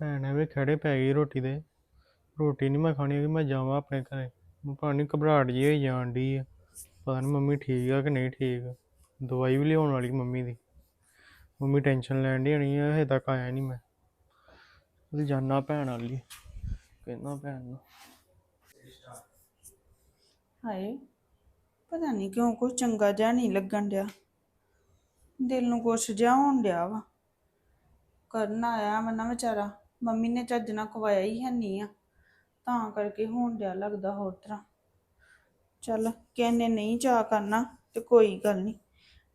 ਭੈਣ ਐਵੇਂ ਖੜੇ ਪੈ ਗਈ ਰੋਟੀ ਦੇ। ਰੋਟੀ ਨਹੀਂ ਮੈਂ ਖਾਣੀ ਕਿ ਮੈਂ ਜਾਵਾਂ ਆਪਣੇ ਘਰੇ। ਮੈਨੂੰ ਪਤਾ ਨਹੀਂ ਘਬਰਾਹਟ ਜਿਹੀ ਹੋਈ ਜਾਣ ਡਈ ਆ। ਪਤਾ ਨਹੀਂ ਮੰਮੀ ਠੀਕ ਆ ਕਿ ਨਹੀਂ ਠੀਕ। ਦਵਾਈ ਵੀ ਲਿਆਉਣ ਵਾਲੀ ਮੰਮੀ ਦੀ। ਮੰਮੀ ਟੈਨਸ਼ਨ ਲੈਣ ਡਈ ਹੋਣੀ ਆ, ਹਜੇ ਤੱਕ ਆਇਆ ਨਹੀਂ ਮੈਂ। ਉਹਦੀ ਜਾਨਾ ਭੈਣ ਵਾਲੀ ਕਹਿੰਦਾ ਭੈਣ ਨੂੰ। ਹਾਏ, ਪਤਾ ਨਹੀਂ ਕਿਉਂ ਕੁਝ ਚੰਗਾ ਜਿਹਾ ਨਹੀਂ ਲੱਗਣ ਡਿਆ। ਦਿਲ ਨੂੰ ਕੁਛ ਜਿਹਾ ਹੋਣ ਡਿਆ ਵਾ। ਕਰਨ ਆਇਆ ਵਾ ਨਾ ਵਿਚਾਰਾ। ਮੰਮੀ ਨੇ ਚੱਜ ਨਾਲ ਖਵਾਇਆ ਹੀ ਹੈ ਨਹੀਂ ਆ। ਤਾਂ ਕਰਕੇ ਹੋਣ ਡਿਆ ਲੱਗਦਾ ਹੋਰ ਤਰ੍ਹਾਂ। ਚੱਲ ਕਹਿੰਨੇ ਨਹੀਂ ਚਾਹ ਕਰਨਾ ਤੇ ਕੋਈ ਗੱਲ ਨਹੀਂ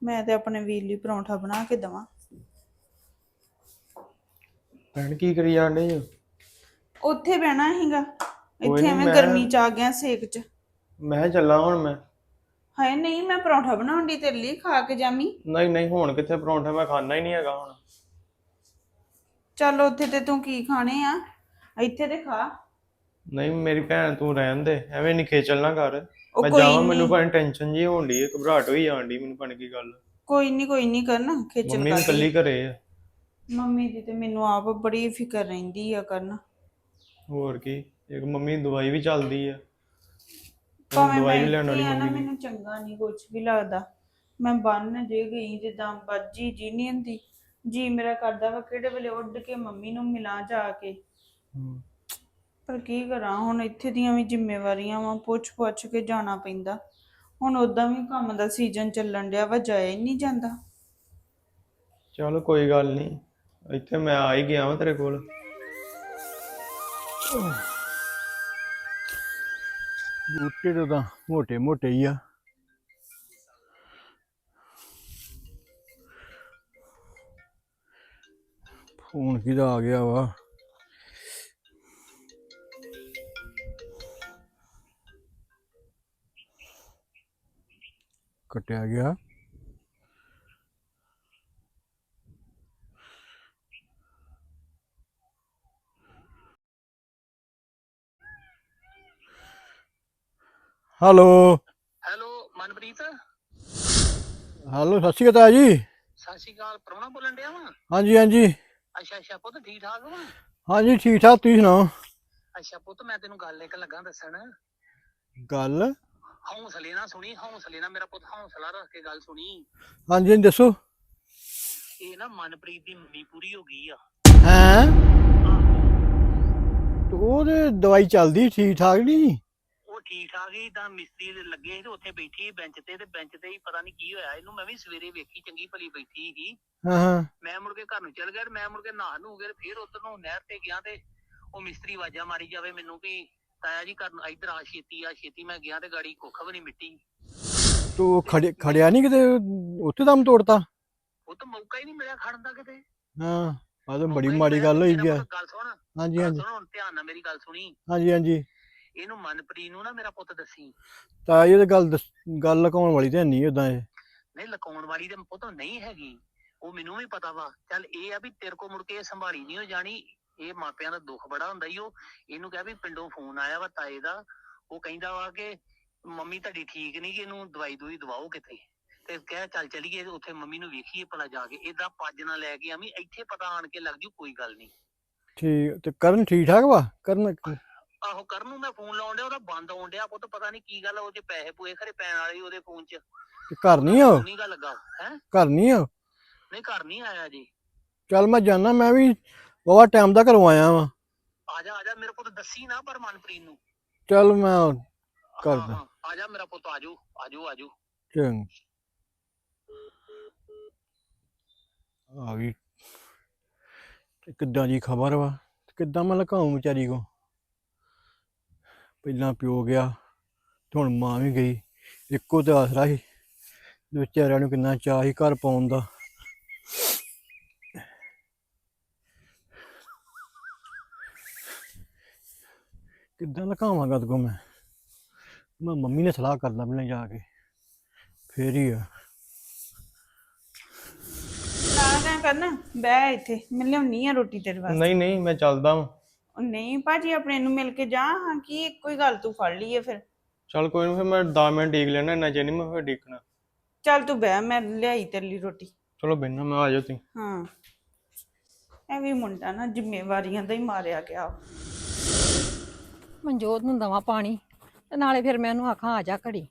ਮੈਂ ਤੇ ਆਪਣੇ ਵੀਰ ਲਈ ਪਰੌਂਠਾ ਬਣਾ ਕੇ ਦਵਾਂ। ਭੈਣ ਕੀ ਕਰੀ ਜਾਂਦੇ ਹੋ? ਉੱਥੇ ਬਹਿਣਾ ਹੈਗਾ ਇੱਥੇ ਨੀ, ਐਵੇਂ ਮੈਂ- ਗਰਮੀ ਚ ਆ ਗਿਆ ਸੇਕ ਚ। ਮੈਂ ਕਿਹਾ ਚੱਲਾਂ ਹੁਣ ਮੈਂ। ਹਾਏ ਨਹੀਂ ਮੈਂ ਪਰੌਂਠਾ ਬਣਾਉਣ ਦੀ ਤੇਰੇ ਲਈ ਖਾ ਕੇ ਜਾਮੀ ਨਹੀਂ ਨਹੀਂ ਹੁਣ ਕਿੱਥੇ ਪਰੌਂਠਾ ਮੈਂ ਖਾਣਾ ਹੀ ਨਹੀਂ ਹੈਗਾ ਹੁਣ। ਚੱਲ ਉੱਥੇ ਤੇ ਤੂੰ ਕੀ ਖਾਣੇ ਆ? ਇੱਥੇ ਤੇ ਖਾ। ਨਹੀਂ ਮੇਰੀ ਭੈਣ ਤੂੰ ਰਹਿਣ ਦੇ ਐਵੇਂ ਨਹੀਂ ਖੇਚਲ ਨਾ ਕਰ। ਉਹ ਮੈਂ ਕੋਈ ਜਾਵਾਂ ਮੈਨੂੰ। ਭਾਵੇਂ ਟੈਨਸ਼ਨ ਜੀ ਹੋਣ ਡਈ ਹੈ ਘਬਰਾਹਟ ਹੋਈ ਜਾਣ ਡਈ ਮੈਨੂੰ ਪਣ ਕੀ ਗੱਲ। ਕੋਈ ਨਹੀਂ ਕੋਈ ਨਹੀਂ ਕਰਨਾ ਖੇਚਲ ਮੰਮੀ ਵੀ ਕਰ ਇਕੱਲੀ ਘਰੇ ਆ। ਮੰਮੀ ਦੀ ਤੇ ਮੈਨੂੰ ਆਪ ਬੜੀ ਫਿਕਰ ਰਹਿੰਦੀ ਆ ਕਰਨ। ਹੋਰ ਕੀ ਇੱਕ ਮੰਮੀ ਦੀ ਦਵਾਈ ਵੀ ਚੱਲਦੀ ਆ। ਭਾਵੇਂ ਦਵਾਈ ਮੈਂ ਲੈਣ ਵਾਲੀ ਇੱਥੇ ਆ ਨਾ ਮੰਮੀ ਦੀ। ਮੈਨੂੰ ਚੰਗਾ ਨਹੀਂ ਕੁਝ ਵੀ ਲੱਗਦਾ। ਮੈਂ ਬੰਨ ਜੇ ਗਈ ਜਿੱਦਾਂ ਬੱਜੀ ਜੀ ਨਹੀਂ ਹੁੰਦੀ। ਜੀ ਮੇਰਾ ਕਰਦਾ ਵਾ ਕਿਹੜੇ ਵੇਲੇ ਉੱਡ ਕੇ ਮੰਮੀ ਨੂੰ ਮਿਲਾਂ ਜਾ ਕੇ। ਪਰ ਕੀ ਕਰਾਂ ਹੁਣ ਇੱਥੇ ਦੀਆਂ ਵੀ ਜ਼ਿੰਮੇਵਾਰੀਆਂ ਵਾ ਪੁੱਛ ਪੁੱਛ ਕੇ ਜਾਣਾ ਪੈਂਦਾ। ਹੁਣ ਉਦਾਂ ਵੀ ਕੰਮ ਦਾ ਸੀਜ਼ਨ ਚੱਲਣ ਡਿਆ ਵਾ ਜਾਇਆ ਹੀ ਨਹੀਂ ਜਾਂਦਾ। ਚਲ ਕੋਈ ਗੱਲ ਨਹੀਂ ਇੱਥੇ ਮੈਂ ਆ ਹੀ ਗਿਆ ਵਾਂ ਤੇਰੇ ਕੋਲ। ਬੂਟੇ ਤਾਂ ਮੋਟੇ ਮੋਟੇ ਹੀ ਆ। ਫੋਨ ਕਿਹਦਾ ਆ ਗਿਆ ਵਾ? ਕਟਿਆ ਗਿਆ। ਹੈਲੋ। ਹੈਲੋ ਮਨਪ੍ਰੀਤ? ਹੈਲੋ ਸਤਿ ਸ਼੍ਰੀ ਅਕਾਲ ਜੀ। ਸਤਿ ਸ਼੍ਰੀ ਅਕਾਲ ਪ੍ਰਾਹੁਣਾ ਬੋਲਣ ਡਿਆ ਵਾ? ਹਾਂਜੀ ਹਾਂਜੀ। ਅੱਛਾ ਅੱਛਾ ਪੁੱਤ ਠੀਕ ਠਾਕ ਵਾ ਹਾਂਜੀ ਠੀਕ ਠਾਕ ਤੁਸੀਂ ਸੁਣਾਓ? ਅੱਛਾ ਪੁੱਤ ਮੈਂ ਤੈਨੂੰ ਗੱਲ ਇੱਕ ਲੱਗਾ ਦੱਸਣ। ਗੱਲ? ਹੌਸਲੇ ਨਾਲ ਸੁਣੀ ਹੌਸਲੇ ਨਾਲ ਮੇਰਾ ਪੁੱਤ ਹੌਸਲਾ ਰੱਖ ਕੇ ਗੱਲ ਸੁਣੀ। ਹਾਂਜੀ ਹਾਂਜੀ ਦੱਸੋ। ਇਹ ਨਾ ਮਨਪ੍ਰੀਤ ਦੀ ਮੰਮੀ ਪੂਰੀ ਹੋ ਗਈ ਆ। ਹੈਂ? ਤੇ ਉਹਦੇ ਦਵਾਈ ਚੱਲਦੀ ਠੀਕ ਠਾਕ ਨਹੀਂ ਠੀਕ ਠਾਕ ਹੀ ਤਾਂ ਮਿਸਤਰੀ ਦੇ ਲੱਗੇ ਸੀ ਤੇ ਉੱਥੇ ਬੈਠੀ ਬੈਂਚ ਤੇ ਤੇ ਬੈਂਚ ਤੇ ਹੀ ਪਤਾ ਨਹੀਂ ਕੀ ਹੋਇਆ ਇਹਨੂੰ ਮੈਂ ਵੀ ਸਵੇਰੇ ਵੇਖੀ ਚੰਗੀ ਭਲੀ ਬੈਠੀ ਸੀ ਹਾਂ ਹਾਂ। ਮੈਂ ਮੁੜ ਕੇ ਘਰ ਨੂੰ ਚਲ ਗਿਆ ਤੇ ਮੈਂ ਮੁੜ ਕੇ ਨਹਾ ਨੂੰ ਗਿਆ ਤੇ ਫਿਰ ਉਧਰ ਨੂੰ ਨਹਿਰ ਤੇ ਗਿਆ ਤੇ ਉਹ ਮਿਸਤਰੀ ਵਾਜਾ ਮਾਰੀ ਜਾਵੇ ਮੈਨੂੰ ਵੀ ਤਾਇਆ ਜੀ ਘਰ ਨੂੰ ਇੱਧਰ ਆ ਛੇਤੀ ਆ ਛੇਤੀ ਮੈਂ ਗਿਆ ਤੇ ਗਾੜੀ ਕੁੱਖ ਵੀ ਨਹੀਂ ਮਿੱਟੀ। ਤੂੰ ਖੜੇ ਖੜਿਆ ਨਹੀਂ ਕਿਤੇ ਉੱਥੇ ਦਮ ਤੋੜਤਾ? ਉਹ ਤਾਂ ਮੌਕਾ ਹੀ ਨਹੀਂ ਮਿਲਿਆ ਖੜਨ ਦਾ ਕਿਤੇ। ਹਾਂ ਆ ਤਾਂ ਬੜੀ ਮਾੜੀ ਗੱਲ ਹੋਈ ਗਿਆ ਗੱਲ ਸੁਣ। ਹਾਂਜੀ ਹਾਂਜੀ। ਸੁਣ ਹੁਣ ਧਿਆਨ ਨਾਲ ਮੇਰੀ ਗੱਲ ਸੁਣੀ। ਹਾਂਜੀ ਹਾਂਜੀ। ਇਹਨੂੰ ਮਨਪ੍ਰੀਤ ਨੂੰ ਨਾ ਮੇਰਾ ਪੁੱਤ ਦੱਸੀ। ਤਾਂ ਇਹ ਤਾਂ ਗੱਲ ਦੱਸ- ਗੱਲ ਲਕਾਉਣ ਵਾਲੀ ਤੇ ਨਹੀਂ ਉਦਾਂ ਇਹ। ਨਹੀਂ ਲਕਾਉਣ ਵਾਲੀ ਤੇ ਪੁੱਤ ਨਹੀਂ ਹੈਗੀ। ਉਹ ਮੈਨੂੰ ਵੀ ਪਤਾ ਵਾ। ਚੱਲ ਇਹ ਆ ਵੀ ਤੇਰੇ ਕੋ ਮੁੜ ਕੇ ਇਹ ਸੰਭਾਲੀ ਨਹੀਂ ਹੋ ਜਾਣੀ। ਇਹ ਮਾਪਿਆਂ ਦਾ ਦੁੱਖ ਬੜਾ ਹੁੰਦਾ ਈ। ਉਹ ਇਹਨੂੰ ਕਿਹਾ ਵੀ ਪਿੰਡੋਂ ਫੋਨ ਆਇਆ ਵਾ ਤਾਏ ਦਾ। ਉਹ ਕਹਿੰਦਾ ਵਾ ਕਿ ਮੰਮੀ ਤੁਹਾਡੀ ਠੀਕ ਨਹੀਂ ਕਿ ਇਹਨੂੰ ਦਵਾਈ ਦੂਈ ਦਵਾਓ ਕਿਤੇ ਤੇ ਕਹਿ ਚੱਲ ਚਲੀਏ ਉੱਥੇ ਮੰਮੀ ਨੂੰ ਵੇਖੀਏ ਭਲਾ ਜਾ ਕੇ। ਏਦਾਂ ਪੱਜ ਨਾ ਲੈ ਕੇ ਆਵੀਂ ਇੱਥੇ ਪਤਾ ਆਣ ਕੇ ਲੱਗ ਜੂ ਕੋਈ ਗੱਲ ਨਹੀਂ ਠੀਕ ਤੇ ਕਰਨ ਠੀਕ ਠਾਕ ਵਾ? ਕਰਨ ਆਹੋ ਕਰਨ ਨੂੰ ਮੈਂ ਫੋਨ ਲਾਉਣ ਡਿਆ ਉਹਦਾ ਬੰਦ ਆਉਣ ਡਿਆ ਪੁੱਤ ਪਤਾ ਨਹੀਂ ਕੀ ਗੱਲ ਉਹਦੇ ਪੈਸੇ ਪੂਏ ਖਰੇ ਪੈਣ ਵਾਲੇ ਉਹਦੇ ਫੋਨ 'ਚ। ਤੇ ਘਰ ਨਹੀਂ ਆ ਉਹ? ਨਹੀਂ ਗੱਲ ਲੱਗਾ ਹੈ? ਘਰ ਨਹੀਂ ਆ ਉਹ? ਨਹੀਂ ਘਰ ਨਹੀਂ ਆਇਆ ਜੀ। ਚੱਲ ਮੈਂ ਜਾਣਾ ਮੈਂ ਵੀ ਬਾਬਾ ਟਾਈਮ ਦਾ ਘਰੋਂ ਆਇਆ ਵਾਂ। ਆ ਜਾ ਆ ਜਾ ਮੇਰੇ ਪੁੱਤ ਦੱਸੀ ਨਾ ਪਰ ਮਨਪ੍ਰੀਤ ਨੂੰ। ਚੱਲ ਮੈਂ ਕਰ ਦਾਂ। ਆ ਜਾ ਮੇਰਾ ਪੁੱਤ ਆਜੋ ਆਜੋ ਆਜੋ ਚੰਗ। ਆ ਗਈ। ਤੇ ਕਿੱਦਾਂ ਦੀ ਖਬਰ ਵਾ? ਕਿੱਦਾਂ ਮੈਂ ਲਕਾਉਂ ਵਿਚਾਰੀ ਕੋ? ਪਹਿਲਾਂ ਪਿਓ ਗਿਆ ਤੇ ਹੁਣ ਮਾਂ ਵੀ ਗਈ ਇੱਕੋ ਤੇ ਆਸਰਾ ਸੀ ਵਿਚਾਰਿਆਂ ਨੂੰ ਕਿੰਨਾ ਚਾਅ ਸੀ ਘਰ ਪਾਉਣ ਦਾ। ਕਿੱਦਾਂ ਲਕਾਵਾਂਗਾ ਤਗੋ ਮੈਂ? ਮੈਂ ਮੰਮੀ ਨੇ ਸਲਾਹ ਕਰਦਾ ਪਹਿਲਾਂ ਜਾ ਕੇ ਫੇਰ ਹੀ ਆ। ਨਾ ਨਾ ਕਰਨ ਬਹਿ ਇੱਥੇ ਮੈਂ ਲਿਆਉਣੀ ਆ ਰੋਟੀ ਤੇਰੇ ਵਾਸਤੇ। ਨਹੀਂ ਨਹੀਂ ਮੈਂ ਚੱਲਦਾ ਵਾਂ। ਉਹ ਨਹੀਂ ਭਾਜੀ ਆਪਣੇ ਨੂੰ ਮਿਲ ਕੇ ਜਾ ਹਾਂ ਕੀ ਇੱਕੋ ਹੀ ਗੱਲ ਤੂੰ ਫੜ ਲਈ ਹੈ ਫਿਰ। ਚੱਲ ਕੋਈ ਨਹੀਂ ਫਿਰ ਮੈਂ 10 ਮਿੰਟ ਡੀਕ ਲੈਣਾ ਇੰਨਾ ਚਿਰ ਨਹੀਂ ਮੈਂ ਫਿਰ ਡੀਕਣਾ ਚੱਲ ਤੂੰ ਬਹਿ ਮੈਂ ਲਿਆਈ ਤੇਰੇ ਲਈ ਰੋਟੀ। ਚਲੋ ਬੈਠਣਾ ਮੈਂ ਆ ਜਾਓ ਤੁਸੀਂ। ਹਾਂ। ਇਹ ਵੀ ਮੁੰਡਾ ਨਾ ਜ਼ਿੰਮੇਵਾਰੀਆਂ ਦਾ ਹੀ ਮਾਰਿਆ ਗਿਆ। ਮਨਜੋਤ ਨੂੰ ਦਵਾ ਪਾਣੀ ਤੇ ਨਾਲੇ ਫਿਰ ਮੈਂ ਉਹਨੂੰ ਆਖਾਂ ਆ ਜਾ ਘੜੀ।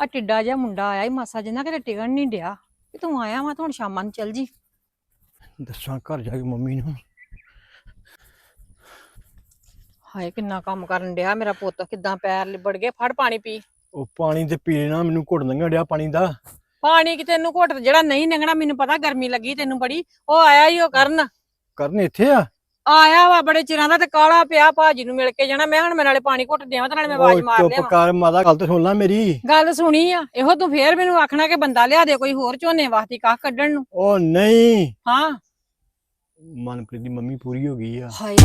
ਆ ਟਿੱਡਾ ਜਿਹਾ ਮੁੰਡਾ ਆਇਆ ਈ ਮਾਸਾ ਜਿੰਨਾ ਕਿਤੇ ਟਿਕਣ ਨਹੀਂ ਡਿਆ। ਵੀ ਤੂੰ ਆਇਆ ਵਾ ਤਾਂ ਹੁਣ ਸ਼ਾਮਾਂ ਨੂੰ ਚੱਲ ਜੀ। ਦੱਸਾਂ ਘਰ ਜਾ ਕੇ ਮੰਮੀ ਨੂੰ। ਹਾਏ ਕਿੰਨਾ ਕੰਮ ਕਰਨ ਡਿਆ ਮੇਰਾ ਪੁੱਤ ਕਿਦਾਂ ਪੈਰ ਲਿਬੜ ਗਏ ਫੜ ਪਾਣੀ ਪੀ। ਉਹ ਪਾਣੀ ਤੇ ਪੀ ਲੈਣਾ ਮੈਨੂੰ ਘੁੱਟ ਲੰਘਣ ਡਿਆ ਪਾਣੀ ਦਾ। ਪਾਣੀ ਕਿ ਤੈਨੂੰ ਘੁੱਟ ਜਿਹੜਾ ਨਹੀਂ ਲੰਘਣਾ ਮੈਨੂੰ ਪਤਾ ਗਰਮੀ ਲੱਗੀ ਤੈਨੂੰ ਬੜੀ ਉਹ ਆਇਆ ਹੀ ਉਹ ਕਰਨ। ਕਰਨ ਇੱਥੇ ਆ? ਆਇਆ ਵਾ ਬੜੇ ਚਿਰਾਂ ਦਾ ਤੇ ਕਾਲਾ ਪਿਆ ਭਾਜੀ ਨੂੰ ਮਿਲ ਕੇ ਜਾਣਾ ਮੈਂ ਹੁਣ ਮੇਰੇ ਨਾਲੇ ਪਾਣੀ ਘੁੱਟ ਦੇਵਾਂ ਤੇ ਨਾਲੇ ਮੈਂ ਆਵਾਜ਼ ਮਾਰ ਚੁੱਪ ਲਿਆ ਕਰ ਮਾਤਾ ਗੱਲ ਤੇ ਸੁਣ ਲੈ ਮੇਰੀ। ਗੱਲ ਸੁਣੀ ਆ ਇਹੋ ਤੂੰ ਫੇਰ ਮੈਨੂੰ ਆਖਣਾ ਕਿ ਬੰਦਾ ਲਿਆ ਦੇ ਕੋਈ ਹੋਰ ਝੋਨੇ ਵਾਸਤੇ ਕਾਹ ਕੱਢਣ ਨੂੰ। ਉਹ ਨਹੀਂ। ਹਾਂ। ਮਨਪ੍ਰੀਤ ਦੀ ਮੰਮੀ ਪੂਰੀ ਹੋ ਗਈ ਆ। ਹਾਏ।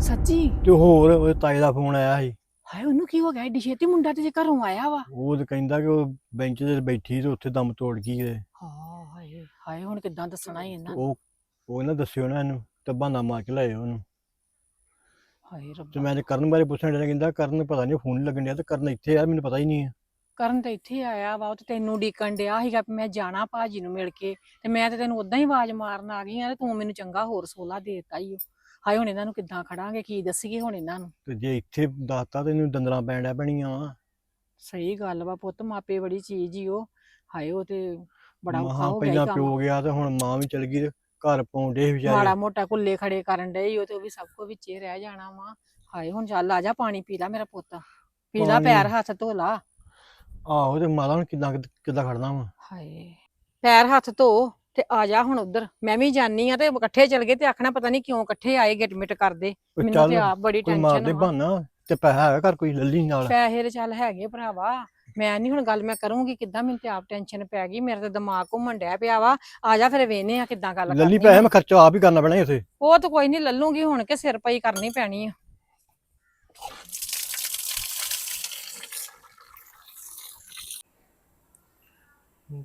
ਸੱਚੀ? ਤੇ ਹੋਰ ਉਹਦੇ ਤਾਏ ਦਾ ਫੋਨ ਆਇਆ ਸੀ। ਹਾਏ ਉਹਨੂੰ ਕੀ ਹੋ ਗਿਆ? ਏਡੀ ਛੇਤੀ ਮੁੰਡਾ ਤੇ ਜੇ ਘਰੋਂ ਆਇਆ ਵਾ। ਉਹ ਤੇ ਕਹਿੰਦਾ ਕਿ ਉਹ ਬੈਂਚ ਤੇ ਬੈਠੀ ਤੇ ਉੱਥੇ ਦਮ ਤੋੜ ਗਈ ਤੇ ਹਾਂ ਹਾਏ ਹਾਏ ਹੁਣ ਕਿੱਦਾਂ ਦੱਸਣਾ ਈ ਇਹਨਾਂ? ਉਹ ਉਹ ਨਾ ਦੱਸਿਓ ਨਾ ਇਹਨੂੰ ਤੇ ਬਹਾਨਾ ਮਾਰ ਕੇ ਲਾਇਓ ਉਹਨੂੰ। ਹਾਏ ਤੇ ਰੱਬਾ ਮੈਂ ਤੇ ਕਰਨ ਬਾਰੇ ਪੁੱਛਣ ਡਿਆ ਕਹਿੰਦਾ ਕਰਨ ਪਤਾ ਨਹੀਂ ਫੋਨ ਲੱਗਣ ਡਿਆ ਤੇ ਕਰਨ ਇੱਥੇ ਆ ਮੈਨੂੰ ਪਤਾ ਹੀ ਨਹੀਂ ਆ। ਕਰਨ ਤੇ ਇੱਥੇ ਆਇਆ ਵਾ ਉਹ ਤੇ ਤੈਨੂੰ ਡੀਕਣ ਡਿਆ ਸੀਗਾ ਵੀ ਮੈਂ ਜਾਣਾ ਭਾਜੀ ਨੂੰ ਮਿਲ ਕੇ ਤੇ ਮੈਂ ਤੇ ਤੈਨੂੰ ਉਦਾਂ ਹੀ ਆਵਾਜ਼ ਮਾਰਨ ਆ ਗਈ ਆ ਤੇ ਤੂੰ ਮੈਨੂੰ ਚੰਗਾ ਹੋਰ ਸੋਲਾ ਦੇਤਾ ਈ ਓ। ਹਾਏ ਹੁਣ ਇਹਨਾਂ ਨੂੰ ਕਿੱਦਾਂ ਖੜਾਂਗੇ? ਕੀ ਦੱਸੀਏ ਹੁਣ ਇਹਨਾਂ ਨੂੰ? ਤੇ ਜੇ ਇੱਥੇ ਦੱਸਤਾ ਤੇ ਇਹਨੂੰ ਦੰਦਰਾਂ ਪੈਣ ਡਿਆ ਪੈਣੀਆਂ। ਵਾ ਸਹੀ ਗੱਲ ਵਾ ਪੁੱਤ ਮਾਪੇ ਬੜੀ ਚੀਜ਼ ਈ ਉਹ। ਹਾਏ ਉਹ ਤੇ ਬੜਾ ਔਖਾ ਹੋ ਗਿਆ ਪਹਿਲਾਂ ਪਿਓ ਗਿਆ ਤੇ ਹੁਣ ਮਾਂ ਵੀ ਚਲ ਗਈ ਤੇ ਘਰ ਪਾਉਂਦੇ ਵਿਚਾਰੇ। ਮਾੜਾ ਮੋਟਾ ਕੁੱਲੇ ਖੜੇ ਕਰਨ ਡਏ ਉਹ ਤੇ ਉਹ ਵੀ ਸਭ ਕੁਝ ਵਿੱਚੇ ਰਹਿ ਜਾਣਾ ਵਾ। ਹਾਏ ਹੁਣ ਚੱਲ ਆ ਜਾ ਪਾਣੀ ਪੀ ਲੈ ਮੇਰਾ ਪੁੱਤ। ਪੀ ਲੈ ਪੈਰ ਹੱਥ ਧੋ ਲਾ। ਆਹੋ ਤੇ ਮਾਤਾ ਹੁਣ ਕਿੱਦਾਂ ਕਿੱਦਾਂ ਖੜਨਾ ਵਾ? ਹਾਏ ਪੈਰ ਹੱਥ ਧੋ। ਤੇ ਆ ਜਾ ਹੁਣ ਉਧਰ। ਮੈਂ ਵੀ ਜਾਨੀ ਆ ਤੇ ਇਕੱਠੇ ਚਲ ਗਏ ਤੇ ਆਖਣਾ ਪਤਾ ਨਹੀਂ ਕਿਉਂ ਇਕੱਠੇ ਆਏ ਗਿਟਮਿਟ ਕਰਦੇ। ਉਹ ਮੈਨੂੰ ਚੱਲ ਤੇ ਆਪ ਬੜੀ ਕੋਈ ਮਾਰਦੇ ਟੈਨਸ਼ਨ ਵਾ ਬਹਾਨਾ ਤੇ ਪੈਸਾ ਹੈਗਾ ਘਰ ਕੋਈ ਲੱਲੀ ਨਾਲ। ਪੈਸੇ ਤੇ ਚੱਲ ਹੈਗੇ ਭਰਾਵਾ। ਮੈਂ ਨਹੀਂ ਹੁਣ ਗੱਲ ਮੈਂ ਕਰੂੰਗੀ ਕਿੱਦਾਂ ਮੈਨੂੰ ਤੇ ਆਪ ਟੈਨਸ਼ਨ ਪੈ ਗਈ। ਮੇਰੇ ਤੇ ਦਿਮਾਗ ਘੁੰਮਣ ਡਿਆ ਪਿਆ ਵਾ। ਆ ਜਾ ਫਿਰ ਵੇਨੇ ਆ ਕਿੱਦਾਂ ਗੱਲ ਲੱਲੀ ਕਰਨੀ ਪੈਸੇ ਆ। ਮੈਂ ਖਰਚਾ ਆਪ ਹੀ ਕਰਨਾ ਪੈਣਾ ਇੱਥੇ ਉਹ ਤਾਂ ਕੋਈ ਨਹੀਂ ਲੱਲੂਗੀ ਹੁਣ ਕਿ ਸਿਰ ਪਈ ਕਰਨੀ ਪੈਣੀ ਆ।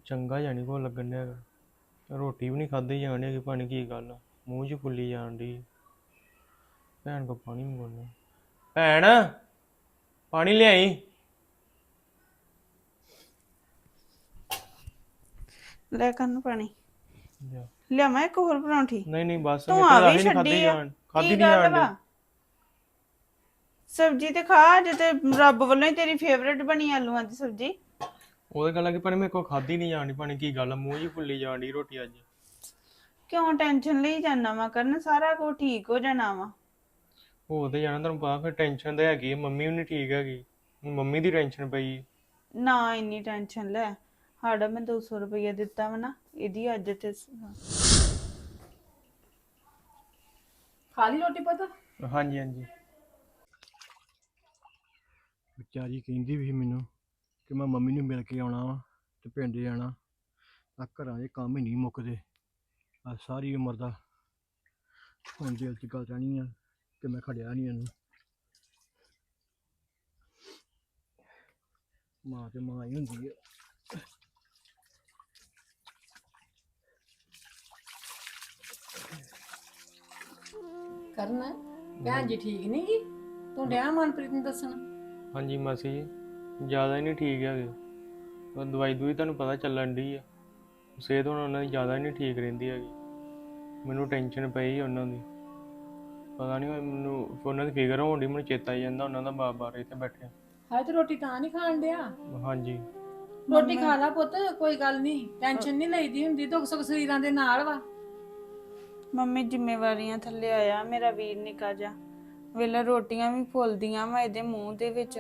ਚੰਗਾ ਜਾਣੀ ਕੋ ਲੱਗਣ ਡਿਆ। ਰੋਟੀ ਵੀ ਨਹੀਂ ਖਾਧੀ ਜਾਣ ਡਈ ਕਿ ਪਾਣੀ ਕੀ ਗੱਲ ਆ? ਮੂੰਹ 'ਚ ਫੁੱਲੀ ਜਾਣ ਡਈ ਭੈਣ ਕੋ ਪਾਣੀ ਮੰਗਵਾਉਣਾ ਭੈਣ ਪਾਣੀ ਲਿਆਈ? ਲੈ ਕੰਨ ਪਾਣੀ। ਲਿਆ। ਲਿਆਵਾਂ ਇੱਕ ਹੋਰ ਪਰੌਂਠੀ। ਨਹੀਂ ਨਹੀਂ ਬਸ ਤੂੰ ਆ ਵੀ ਛੱਡੀ ਆ। ਜਾਣ। ਖਾਧੀ ਕੀ ਨਹੀਂ ਗੱਲ ਜਾਣ ਵਾ? ਡਈ। ਸਬਜ਼ੀ ਤੇ ਖਾ ਤੇ ਰੱਬ ਵੱਲੋਂ ਹੀ ਤੇਰੀ ਫੇਵਰੇਟ ਬਣੀ ਆਲੂਆਂ ਦੀ ਸਬਜ਼ੀ। ਉਹਦੇ ਗੱਲ ਆ ਕਿ ਪਰ ਮੇਰੇ ਕੋ ਖਾਧੀ ਨਹੀਂ ਜਾਣ ਪਾਣੀ ਕੀ ਗੱਲ ਆ? ਮੂੰਹ ਹੀ ਫੁੱਲੀ ਜਾਣ ਰੋਟੀ ਅੱਜ। ਕਿਉਂ ਟੈਨਸ਼ਨ ਲਈ ਜਾਨਾ ਵਾ ਕਰਨ? ਸਾਰਾ ਕੁਝ ਠੀਕ ਹੋ ਜਾਣਾ ਵਾ। ਹੋ ਤੇ ਜਾਣਾ ਤੁਹਾਨੂੰ ਪਤਾ ਫਿਰ ਟੈਨਸ਼ਨ ਤਾਂ ਹੈਗੀ ਆ, ਮੰਮੀ ਵੀ ਨਹੀਂ ਠੀਕ ਹੈਗੀ। ਮੰਮੀ ਦੀ ਟੈਨਸ਼ਨ ਪਈ। ਨਾ ਇੰਨੀ ਟੈਨਸ਼ਨ ਲੈ ਸਾਡਾ ਮੈਂ 200 ਰੁਪਏ ਦਿੱਤਾ ਵਾ ਨਾ ਇਹਦੀ ਅੱਜ ਤੇ ਸ- ਖਾ ਲਈ ਰੋਟੀ ਪੁੱਤ? ਹਾਂਜੀ ਹਾਂਜੀ। ਵਿਚਾਰੀ ਕਹਿੰਦੀ ਵੀ ਸੀ ਮੈਨੂੰ ਕਿ ਮੈਂ ਮੰਮੀ ਨੂੰ ਮਿਲ ਕੇ ਆਉਣਾ ਵਾ ਤੇ ਪਿੰਡ ਜਾਣਾ। ਆ ਘਰਾਂ ਦੇ ਕੰਮ ਹੀ ਨਹੀਂ ਮੁੱਕਦੇ। ਆ ਸਾਰੀ ਉਮਰ ਦਾ ਹੁਣ ਦਿਲ 'ਚ ਗੱਲ ਰਹਿਣੀ ਆ ਕਿ ਮੈਂ ਖੜਿਆ ਨਹੀਂ ਇਹਨੂੰ। ਮਾਂ ਤੇ ਮਾਂ ਹੀ ਹੁੰਦੀ ਹੈ ਕਰਨਾ? ਭੈਣ ਜੀ ਠੀਕ ਨਹੀਂ ਗੀ? ਤੂੰ ਡਿਆ ਮਨਪ੍ਰੀਤ ਨੂੰ ਦੱਸਣ? ਹਾਂਜੀ ਮਾਸੀ ਜੀ। ਜ਼ਿਆਦਾ ਹੀ ਨਹੀਂ ਠੀਕ ਹੈਗੇ। ਉਹ ਦਵਾਈ ਦੂਈ ਤੁਹਾਨੂੰ ਪਤਾ ਚੱਲਣ ਡਈ ਆ। ਸਿਹਤ ਹੁਣ ਉਹਨਾਂ ਦੀ ਜ਼ਿਆਦਾ ਹੀ ਨਹੀਂ ਠੀਕ ਰਹਿੰਦੀ ਹੈਗੀ। ਮੈਨੂੰ ਟੈਨਸ਼ਨ ਪਈ ਉਹਨਾਂ ਦੀ। ਪਤਾ ਨਹੀਂ ਮੈਨੂੰ ਉਹਨਾਂ ਦੀ ਫਿਕਰ ਹੋਣ ਡਈ ਮੈਨੂੰ ਚੇਤਾ ਹੀ ਜਾਂਦਾ ਉਹਨਾਂ ਦਾ ਬਾਪ ਬਾਰੇ ਇੱਥੇ ਬੈਠੇ ਹਾਏ ਤੇ ਰੋਟੀ ਤਾਂ ਨਹੀਂ ਖਾਣ ਡਿਆ? ਹਾਂਜੀ। ਰੋਟੀ ਖਾ ਲਾ ਪੁੱਤ ਕੋਈ ਗੱਲ ਨਹੀਂ। ਟੈਨਸ਼ਨ ਨਹੀਂ ਲਈਦੀ ਹੁੰਦੀ ਦੁੱਖ ਸੁੱਖ ਸਰੀਰਾਂ ਦੇ ਨਾਲ ਵਾ। ਮੰਮੀ ਜ਼ਿੰਮੇਵਾਰੀਆਂ ਥੱਲੇ ਆਇਆ ਮੇਰਾ ਵੀਰ ਨਿਕਾ ਜਾ ਵੇਲੇ ਰੋਟੀਆਂ ਵੀ ਫੁੱਲਦੀਆਂ ਵਾ ਇਹਦੇ ਮੂੰਹ ਦੇ ਵਿੱਚ।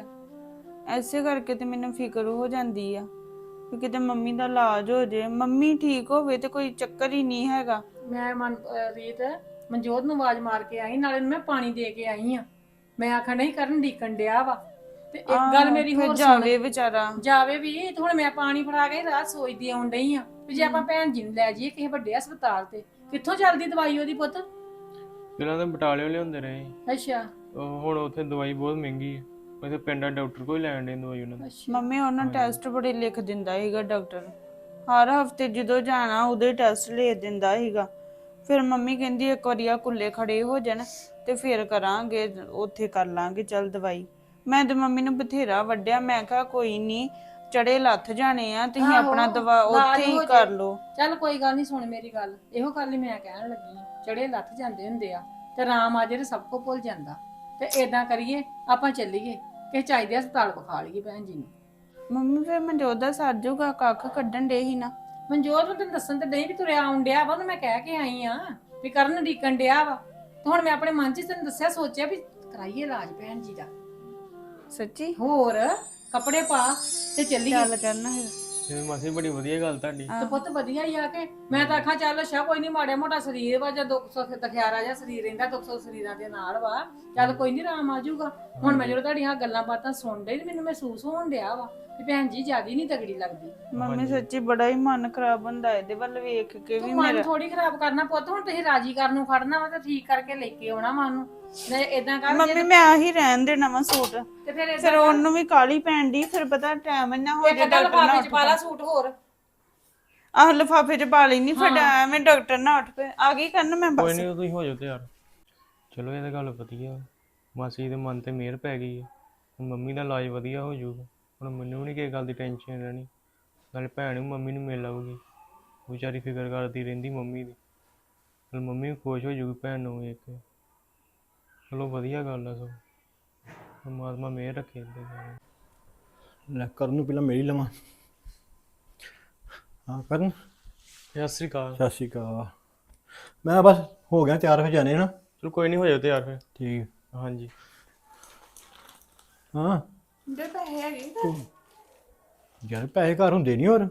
ਐਸੇ ਕਰਕੇ ਤੇ ਮੈਨੂੰ ਫਿਕਰ ਹੋ ਜਾਂਦੀ ਆ ਕਿ ਕਿਤੇ ਮੰਮੀ ਦਾ ਇਲਾਜ ਹੋ ਜੇ। ਮੰਮੀ ਠੀਕ ਹੋਵੇ ਤੇ ਕੋਈ ਚੱਕਰ ਹੀ ਨਹੀਂ ਹੈਗਾ। ਮੈਂ ਮਨ ਅਹ ਰੀਤ ਮਨਜੋਤ ਨੂੰ ਆਵਾਜ਼ ਮਾਰ ਕੇ ਆਈ ਨਾਲੇ ਮੈਂ ਪਾਣੀ ਦੇ ਕੇ ਆਈ ਆ। ਮੈਂ ਆਖਣ ਨਹੀਂ ਕਰਨ ਡੀਕਣ ਡਿਆ ਵਾ। ਤੇ ਇੱਕ ਗੱਲ ਮੇਰੀ ਹੋਰ ਸੁਣ। ਜਾਵੇ ਵਿਚਾਰਾ। ਜਾਵੇ ਵੀ ਤੇ ਹੁਣ ਮੈਂ ਪਾਣੀ ਫੜਾ ਕੇ ਰਾਤ ਸੋਚਦੀ ਆਉਣ ਡਈ ਆ। ਵੀ ਜੇ ਆਪਾਂ ਭੈਣ ਜੀ ਨੂੰ ਲੈ ਜਾਈਏ ਕਿਸੇ ਵੱਡੇ ਹਸਪਤਾਲ ਤੇ ਕਿੱਥੋਂ ਚੱਲਦੀ ਦਵਾਈ ਉਹਦੀ ਪੁੱਤ? ਪਹਿਲਾਂ ਤਾਂ ਬਟਾਲਿਓ ਲਿਆਉਂਦੇ ਰਹੇ। ਅੱਛਾ। ਉਹ ਹੁਣ ਉੱਥੇ ਦਵਾਈ ਬਹੁਤ ਮਹਿੰਗੀ ਹੈ ਉੱਥੇ ਪਿੰਡਾਂ ਡਾਕਟਰ ਕੋਈ ਲੈਣ ਦੇ ਦਵਾਈ ਉਹਨਾਂ ਦੀ ਮੰਮੀ ਉਹਨਾਂ ਟੈਸਟ ਬੜੇ ਲਿਖ ਦਿੰਦਾ ਸੀਗਾ ਡਾਕਟਰ ਹਰ ਹਫ਼ਤੇ ਜਦੋਂ ਜਾਣਾ ਉਹਦੇ ਟੈਸਟ ਲਿਖ ਦਿੰਦਾ ਸੀਗਾ। ਫਿਰ ਮੰਮੀ ਕਹਿੰਦੀ ਇੱਕ ਵਾਰੀ ਆ ਕੁੱਲੇ ਖੜੇ ਹੋ ਜਾਣ ਤੇ ਫਿਰ ਕਰਾਂਗੇ ਉੱਥੇ ਕਰ ਲਾਂਗੇ ਚੱਲ ਦਵਾਈ। ਮੈਂ ਤੇ ਮੰਮੀ ਨੂੰ ਬਥੇਰਾ ਵੱਡਿਆ ਮੈਂ ਕਿਹਾ ਕੋਈ ਨਹੀਂ ਚੜੇ ਲੱਥ ਜਾਣੇ ਆ ਤੁਸੀਂ ਆਹੋ, ਆਪਣਾ ਦਵਾ ਇਲਾਜ ਉੱਥੇ ਹੀ ਹੋ ਕਰ ਜੇ। ਲਓ। ਚੱਲ ਕੋਈ ਗੱਲ ਨਹੀਂ ਸੁਣ ਮੇਰੀ ਗੱਲ। ਇਹੋ ਗੱਲ ਹੀ ਮੈਂ ਕਹਿਣ ਲੱਗੀ ਆਂ। ਚੜੇ ਲੱਥ ਜਾਂਦੇ ਹੁੰਦੇ ਆ ਤੇ ਰਾਮ ਆ ਜਿਹੜੇ ਸਭ ਕੋ ਭੁੱਲ ਜਾਂਦਾ। ਤੇ ਏਦਾਂ ਕਰੀਏ ਆਪਾਂ ਚੱਲੀਏ। ਕਿ ਚਾਹੀਦੇ ਹਸਪਤਾਲ ਵਿਖਾ ਲਈਏ ਭੈਣ ਜੀ ਨੂੰ। ਮੰਮੀ ਫਿਰ ਮਨਜੋਤ ਦਾ ਸਰ ਜੂਗਾ ਕੱਖ ਕੱਢਣ ਦੇ ਹੀ ਨਾ। ਮਨਜੋਤ ਨੂੰ ਤੈਨੂੰ ਦੱਸਣ ਤੇ ਨਹੀਂ ਵੀ ਤੁਰਿਆ ਆਉਣ ਡਿਆ ਵਾ ਉਹਨੂੰ ਮੈਂ ਕਹਿ ਕੇ ਆਈ ਆ ਵੀ ਕਰਨ ਡੀਕਣ ਡਿਆ ਵਾ। ਤੇ ਹੁਣ ਮੈਂ ਆਪਣੇ ਮਨ 'ਚ ਹੀ ਤੈਨੂੰ ਦੱਸਿਆ ਸੋਚਿਆ ਵੀ ਕਰਾਈਏ ਇਲਾਜ ਭੈਣ ਜੀ ਦਾ। ਸੱਚੀ? ਹੋਰ ਕੱਪੜੇ ਪਾ ਤੇ ਚੱਲੀਏ। ਚੱਲ ਕਰਨਾ ਫਿਰ। ਇਹ ਮਾਸੀ ਬੜੀ ਵਧੀਆ ਗੱਲ ਤੁਹਾਡੀ। ਤੇ ਪੁੱਤ ਵਧੀਆ ਹੀ ਆ ਕੇ। ਮੈਂ ਤਾਂ ਆਖਾਂ ਚੱਲ ਅੱਛਾ ਕੋਈ ਨਹੀਂ ਮਾੜਾ ਮੋਟਾ ਸਰੀਰ ਵਾ ਜਾਂ ਦੁੱਖ ਸੁੱਖ ਤਖਿਆਰਾ ਜਾਂ ਸਰੀਰ ਰਹਿੰਦਾ ਦੁੱਖ ਸੁੱਖ ਸਰੀਰਾਂ ਦੇ ਨਾਲ ਵਾ। ਚੱਲ ਕੋਈ ਨਹੀਂ ਆਰਾਮ ਆ ਜਾਊਗਾ। ਹੁਣ ਮੈਂ ਜਦੋਂ ਤੁਹਾਡੀਆਂ ਗੱਲਾਂ ਬਾਤਾਂ ਸੁਣ ਰਹੀ ਤੇ ਮੈਨੂੰ ਮਹਿਸੂਸ ਹੋਣ ਡਿਆ ਵਾ ਕਿ ਭੈਣ ਜੀ ਜਿਆਦੀ ਨਹੀਂ ਤਗੜੀ ਲੱਗਦੀ। ਮੰਮੀ ਸੱਚੀ ਬੜਾ ਹੀ ਮਨ ਖਰਾਬ ਹੁੰਦਾ ਇਹਦੇ ਵੱਲ ਵੇਖ ਕੇ ਵੀ ਤੂੰ ਮਨ ਮੇਰਾ। ਥੋੜੀ ਖਰਾਬ ਕਰਨਾ ਪੁੱਤ ਹੁਣ ਤੁਸੀਂ ਰਾਜੀ ਕਰਨ ਨੂੰ ਖੜਨਾ ਵਾ ਤੇ ਠੀਕ ਕਰਕੇ ਲੈ ਕੇ ਆਉਣਾ ਵਾ ਉਹਨੂੰ। ਨਹੀਂ ਇਦਾਂ ਕਰ ਮੰਮੀ ਮੈਂ ਆਹੀ ਰਹਿਣ ਦੇਣਾ ਵਾ ਸੂਟ। ਤੇ ਫਿਰ ਏਦਾਂ ਫਿਰ ਉਹਨੂੰ ਵੀ ਕਾਲੀ ਪੈਣ ਦੀ ਫਿਰ ਪਤਾ ਟਾਈਮ ਨਾ ਹੋ ਜਾ ਡਾਕਟਰ ਨਾ ਲਫਾਫੇ ਉੱਠ ਚ ਪਾ ਲਾ ਸੂਟ ਹੋਰ। ਆਹ ਲਫਾਫੇ ਚ ਪਾ ਲੈਣੀ ਫਿਰ ਐਵੇਂ ਡਾਕਟਰ ਨਾ ਉੱਠ ਪਏ। ਆ ਗਈ ਕਰਨ ਮੈਂ ਕੋਈ ਬਸ? ਨਹੀਂ ਤੁਸੀਂ ਹੋ ਜਾਓ ਤਿਆਰ। ਚਲੋ ਇਹ ਤਾਂ ਗੱਲ ਵਧੀਆ। ਮਾਸੀ ਦੇ ਮਨ ਤੇ ਮਿਹਰ ਪੈ ਗਈ ਹੈ ਹੁਣ ਮੰਮੀ ਦਾ ਇਲਾਜ ਵਧੀਆ ਹੋ ਜਾਊਗਾ। ਹੁਣ ਮੈਨੂੰ ਨਹੀਂ ਕਿਸੇ ਗੱਲ ਦੀ ਟੈਨਸ਼ਨ ਰਹਿਣੀ। ਨਾਲੇ ਭੈਣ ਵੀ ਮੰਮੀ ਨੂੰ ਮਿਲ ਆਊਗੀ। ਵਿਚਾਰੀ ਫਿਕਰ ਕਰਦੀ ਰਹਿੰਦੀ ਮੰਮੀ ਦੀ। ਨਾਲ ਮੰਮੀ ਵੀ ਖੁਸ਼ ਹੋ ਜਾਊਗੀ ਭੈਣ ਨੂੰ ਵੇਖ ਕੇ। ਚਲੋ ਵਧੀਆ ਗੱਲ ਆ ਸੋ ਪਰਮਾਤਮਾ ਮਿਹਰ ਰੱਖੇ ਇਹਦੇ ਤੇ। ਲੈ ਕਰਨ ਨੂੰ ਪਹਿਲਾਂ ਮੇਰੀ ਲਵਾਂ। ਹਾਂ ਕਰਨ। ਸਤਿ ਸ੍ਰੀ ਅਕਾਲ। ਸਤਿ ਸ਼੍ਰੀ ਅਕਾਲ। ਮੈਂ ਬਸ ਹੋ ਗਿਆ ਤਿਆਰ ਹੋ ਜਾਣੇ ਨਾ ਚਲੋ ਕੋਈ ਨਹੀਂ ਹੋ ਜਾਓ ਤਿਆਰ ਫਿਰ। ਠੀਕ। ਹਾਂਜੀ। ਹਾਂ। ਦੇ ਪੈਸੇ ਹੈਗੇ ਯਾਰ ਪੈਸੇ ਘਰ ਹੁੰਦੇ ਨਹੀਂ ਹੋਰ।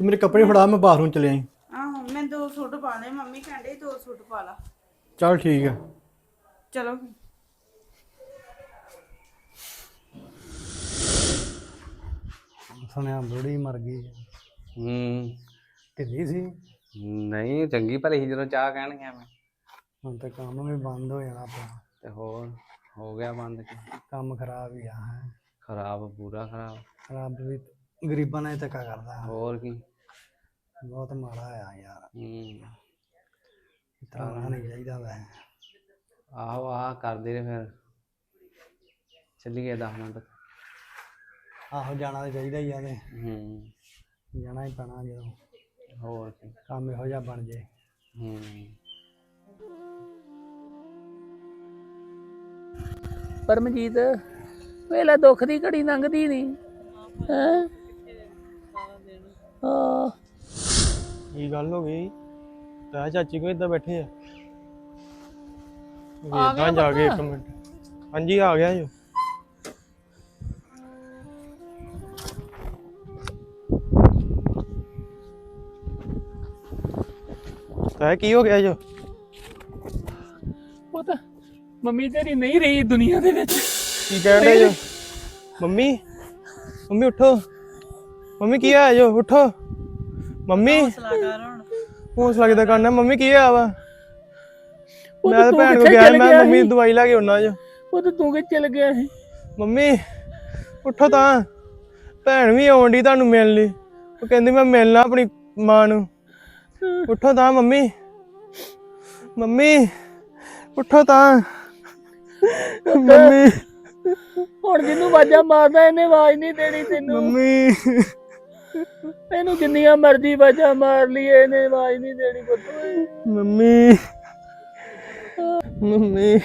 ਤੂੰ ਮੇਰੇ ਕੱਪੜੇ ਫੜਾ ਮੈਂ ਬਾਥਰੂਮ ਚਲੇ ਆਈ। ਆਹੋ ਮੈਂ ਦੋ ਸੂਟ ਪਾ ਲਏ ਮੰਮੀ ਕਹਿੰਦੇ ਦੋ ਸੂਟ ਪਾ ਲਾ। ਚੱਲ ਠੀਕ ਹੈ ਚਲੋ। ਸੁਣਿਆ ਬੁੜੀ ਮਰ ਗਈ। ਹੂੰ। ਢਿੱਲੀ ਸੀ? ਨਹੀਂ ਚੰਗੀ ਭਲੀ ਸੀ ਜਦੋਂ ਚਾਹ ਕਹਿਣ ਗਿਆ ਮੈਂ। ਹੁਣ ਤੇ ਕੰਮ ਵੀ ਬੰਦ ਹੋ ਜਾਣਾ ਆਪਣਾ ਤੇ ਹੋਰ ਹੋ ਗਿਆ ਬੰਦ ਕਿ? ਕੰਮ ਖਰਾਬ ਹੀ ਆ। ਹੈ ਖਰਾਬ ਪੂਰਾ ਖਰਾਬ। ਰੱਬ ਵੀ ਗਰੀਬਾਂ ਨਾਲ ਹੀ ਧੱਕਾ ਕਰਦਾ। ਹੋਰ ਕੀ? ਬਹੁਤ ਮਾੜਾ ਆ ਯਾਰ। ਹੂੰ। ਰਹਿਣਾ ਨਹੀਂ ਚਾਹੀਦਾ ਵੈ ਆਹੋ ਆਹ ਕਰਦੇ ਰਹੇ ਫਿਰ। ਚੱਲੀਏ 10 ਮਿੰਟ। ਆਹੋ ਜਾਣਾ ਤਾਂ ਚਾਹੀਦਾ ਹੀ ਆ ਤੇ ਹੂੰ। ਜਾਣਾ ਹੀ ਪੈਣਾ ਜਦੋਂ ਹੋਰ ਕੀ। ਕੰਮ ਇਹੋ ਜਿਹਾ ਬਣ ਜੇ। ਹੂੰ। ਪਰਮਜੀਤ ਵੇਲੇ ਦੁੱਖ ਦੀ ਘੜੀ ਲੰਘਦੀ ਨਹੀਂ ਹੈ? ਹਾਂ ਕੀ ਗੱਲ ਹੋ ਗਈ। ਤਾਂ ਚਾਚੀ ਕੋ ਇੱਦਾਂ ਬੈਠੇ ਆ। ਆ ਜਾ ਕੇ ਪੁੱਤ? ਇੱਕ ਮਿੰਟ। ਹਾਂਜੀ ਆ ਗਿਆ ਜੋ। ਤਾਂ ਕੀ ਹੋ ਗਿਆ ਜੋ? ਪੁੱਤ ਮੰਮੀ ਤੇਰੀ ਨਹੀਂ ਰਹੀ ਦੁਨੀਆ ਦੇ ਵਿੱਚ। ਕੀ ਕਹਿਣ ਦੇ ਜੋ? ਮੰਮੀ ਮੰਮੀ ਉਠੋ। ਮੰਮੀ ਕੀ ਹੋਇਆ ਜੋ? ਉਠੋ। ਮੰਮੀ। ਹੌਸਲਾ ਕਿਦਾਂ ਕਰਨਾ? ਮੰਮੀ ਕੀ ਹੋਇਆ ਵਾ? ਉਹ ਮੈਂ ਤਾਂ ਤੂੰ ਭੈਣ ਕੋ ਕਿੱਥੇ ਗਿਆ ਚਲ ਮੈਂ ਗਿਆ ਮੰਮੀ ਸੀ? ਦਵਾਈ ਲੈ ਕੇ ਆਉਣਾ ਜੋ। ਉਹ ਤੇ ਤੂੰ ਕਿ ਚਲ ਗਿਆ ਸੀ? ਮੰਮੀ ਉੱਠੋ ਤਾਂ। ਭੈਣ ਵੀ ਆਉਣ ਡਈ ਤੁਹਾਨੂੰ ਮਿਲਣ। ਲਈ ਉਹ ਕਹਿੰਦੀ ਮੈਂ ਮਿਲਣਾ ਆਪਣੀ ਮਾਂ ਨੂੰ। ਉੱਠੋ ਤਾਂ ਮੰਮੀ। ਮੰਮੀ ਉੱਠੋ ਤਾਂ। ਮੰਮੀ। ਹੁਣ ਜਿਹਨੂੰ ਵਾਜਾ ਮਾਰਦਾ ਇਹਨੇ ਆਵਾਜ਼ ਨਹੀਂ ਦੇਣੀ ਤੈਨੂੰ। ਮੰਮੀ। ਇਹਨੂੰ ਜਿੰਨੀਆਂ ਮਰਜ਼ੀ ਵਾਜਾ ਮਾਰ ਲਈਏ ਇਹਨੇ ਆਵਾਜ਼ ਨਹੀਂ ਦੇਣੀ ਪੁੱਤ। ਓਏ। ਮੰਮੀ। ਮੰਮੀ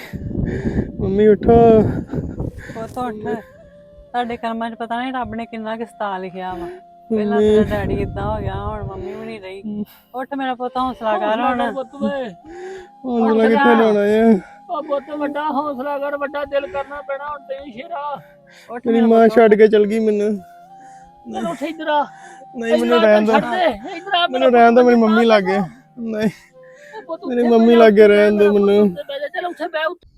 ਮੰਮੀ ਉੱਠੋ। ਪੁੱਤ ਉੱਠ। ਸਾਡੇ ਕਰਮਾਂ 'ਚ ਪਤਾ ਨਹੀਂ ਰੱਬ ਨੇ ਕਿੰਨਾ ਕਿਸਤਾ ਲਿਖਿਆ ਵਾ। ਪਹਿਲਾਂ ਤੇਰਾ ਡੈਡੀ ਇਦਾਂ ਹੋ ਗਿਆ ਹੁਣ ਮੰਮੀ ਵੀ ਨਹੀਂ ਰਹੀ। ਉੱਠ ਮੇਰਾ ਪੁੱਤ ਹੌਸਲਾ ਕਰ ਹੁਣ। ਹੌਸਲਾ ਕਿੱਥੇ ਲਾਉਣਾ ਆ? ਆ ਪੁੱਤ ਵੱਡਾ ਹੌਸਲਾ ਕਰ ਵੱਡਾ ਦਿਲ ਕਰਨਾ ਪੈਣਾ ਹੁਣ ਤੈਨੂੰ ਸ਼ੇਰਾ। ਉੱਠ ਮੇਰੀ ਮਾਂ ਛੱਡ ਕੇ ਚਲ ਗਈ ਮੈਨੂੰ। ਚੱਲ ਉੱਠ ਇੱਧਰ ਆ। ਨਹੀਂ ਮੈਨੂੰ ਰਹਿਣ ਦੇ। ਇੱਧਰ ਆ ਮੈਨੂੰ ਰਹਿਣ ਦੋ ਮੇਰੀ ਮੰਮੀ ਲੱਗੇ ਨਹੀਂ। ਪੁੱਤ ਮੇਰੀ ਮੰਮੀ ਜਾ, ਲਾਗੇ ਰਹਿਣ ਉੱਥੇ ਮੈਨੂੰ। ਜਾ, ਚੱਲ ਉੱਥੇ ਬਹਿ ਉੱਥੇ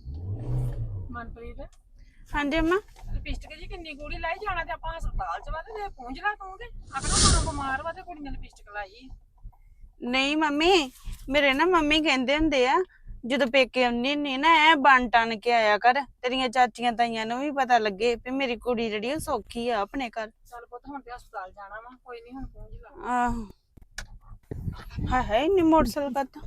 ਮਨਪ੍ਰੀਤ। ਹਾਂਜੀ ਅੰਮਾ। ਲਿਪਸਟਿਕ ਜੀ ਕਿੰਨੀ ਗੂੜੀ ਲਾਈ ਜਾਣਾ ਤੇ ਆਪਾਂ ਹਸਪਤਾਲ ਚ ਵਾ ਤੇ ਜੇ ਪਹੁੰਚ ਲਾ ਤੂੰ ਤੇ ਆਪਣਾ ਮਾਂ ਬਿਮਾਰ ਵਾ ਤੇ ਕੁੜੀ ਨੇ ਲਿਪਸਟਿਕ ਲਾਈ ਨਹੀਂ ਮੰਮੀ ਮੇਰੇ ਨਾ ਮੰਮੀ ਕਹਿੰਦੇ ਹੁੰਦੇ ਆ ਜਦੋਂ ਪੇਕੇ ਆਉਂਦੀ ਹੁੰਦੀ ਨਾ ਐ ਬਣ ਟਣ ਕੇ ਆਇਆ ਕਰ ਤੇਰੀਆਂ ਚਾਚੀਆਂ ਤਾਈਆਂ ਨੂੰ ਵੀ ਪਤਾ ਲੱਗੇ ਵੀ ਮੇਰੀ ਕੁੜੀ ਜਿਹੜੀ ਉਹ ਸੌਖੀ ਆ ਆਪਣੇ ਘਰ। ਚੱਲ ਪੁੱਤ ਹੁਣ ਤੇ ਹਸਪਤਾਲ ਜਾਣਾ ਵਾ ਕੋਈ ਨਹੀਂ ਹੁਣ ਪਹੁੰਚ ਲਾ। ਆਹੋ। ਹਾਏ ਹਾਏ ਨੀ ਮੋਟਰਸਾਈਕਲ ਕੱਤ